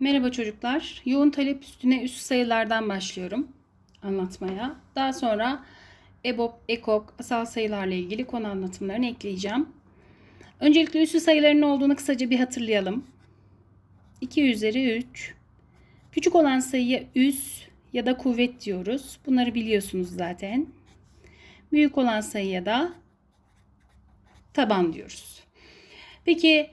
Merhaba çocuklar. Yoğun talep üstüne üst sayılardan başlıyorum anlatmaya. Daha sonra EBOB, EKOK, asal sayılarla ilgili konu anlatımlarını ekleyeceğim. Öncelikle üstü sayıların ne olduğunu kısaca bir hatırlayalım. 2 üzeri 3. Küçük olan sayıya üs ya da kuvvet diyoruz. Bunları biliyorsunuz zaten. Büyük olan sayıya da taban diyoruz. Peki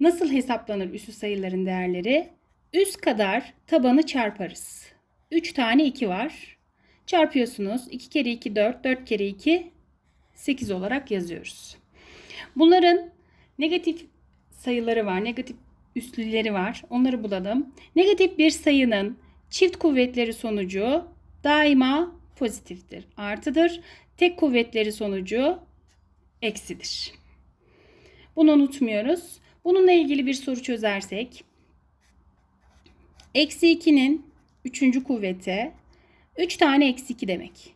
Nasıl hesaplanır üssü sayıların değerleri? Üst kadar tabanı çarparız. 3 tane 2 var. Çarpıyorsunuz. 2 kere 2 4, 4 kere 2 8 olarak yazıyoruz. Bunların negatif sayıları var. Negatif üslüleri var. Onları bulalım. Negatif bir sayının çift kuvvetleri sonucu daima pozitiftir. Artıdır. Tek kuvvetleri sonucu eksidir. Bunu unutmuyoruz. Bununla ilgili bir soru çözersek. Eksi 2'nin 3. kuvveti 3 tane eksi 2 demek.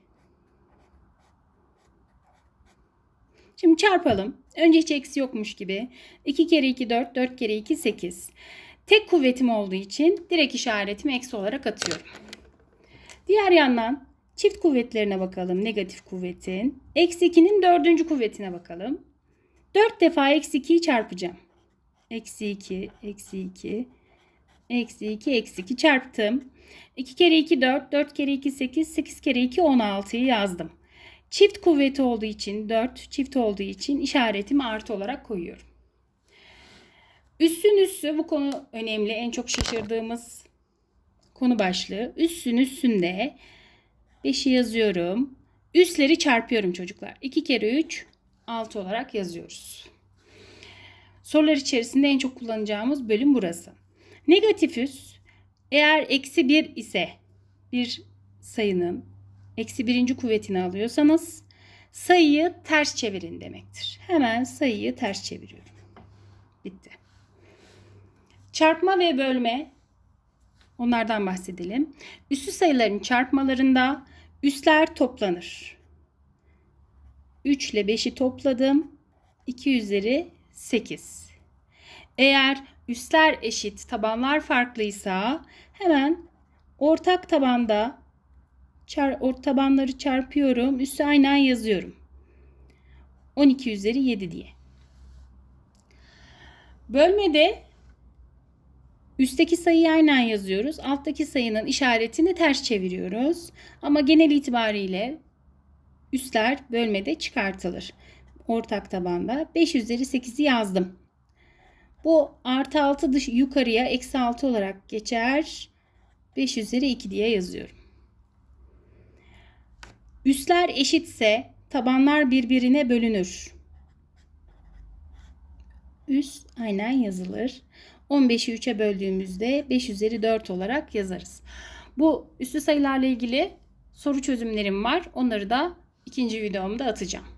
Şimdi çarpalım. Önce hiç eksi yokmuş gibi. 2 kere 2 4, 4 kere 2 8. Tek kuvvetim olduğu için direkt işaretimi eksi olarak atıyorum. Diğer yandan çift kuvvetlerine bakalım. Negatif kuvvetin. Eksi 2'nin dördüncü kuvvetine bakalım. 4 defa eksi 2'yi çarpacağım. Eksi 2, eksi 2, eksi 2, eksi 2 çarptım. 2 kere 2 4, 4 kere 2 8, 8 kere 2 16'yı yazdım. Çift kuvveti olduğu için 4, çift olduğu için işaretimi artı olarak koyuyorum. Üssün üssü bu konu önemli. En çok şaşırdığımız konu başlığı. Üssün üssünde 5'i yazıyorum. Üsleri çarpıyorum çocuklar. 2 kere 3 6 olarak yazıyoruz. Sorular içerisinde en çok kullanacağımız bölüm burası. Negatif üs eğer eksi 1 ise bir sayının eksi birinci kuvvetini alıyorsanız sayıyı ters çevirin demektir. Hemen sayıyı ters çeviriyorum. Bitti. Çarpma ve bölme onlardan bahsedelim. Üslü sayıların çarpmalarında üsler toplanır. 3 ile 5'i topladım. 2 üzeri 8. Eğer üstler eşit, tabanlar farklıysa hemen ortak tabanda çar, or, tabanları çarpıyorum. Üstü aynen yazıyorum. 12 üzeri 7 diye. Bölmede üstteki sayıyı aynen yazıyoruz. Alttaki sayının işaretini ters çeviriyoruz. Ama genel itibariyle üstler bölmede çıkartılır ortak tabanda 5 üzeri 8'i yazdım. Bu artı 6 dış yukarıya eksi 6 olarak geçer. 5 üzeri 2 diye yazıyorum. Üstler eşitse tabanlar birbirine bölünür. Üst aynen yazılır. 15'i 3'e böldüğümüzde 5 üzeri 4 olarak yazarız. Bu üstü sayılarla ilgili soru çözümlerim var. Onları da ikinci videomda atacağım.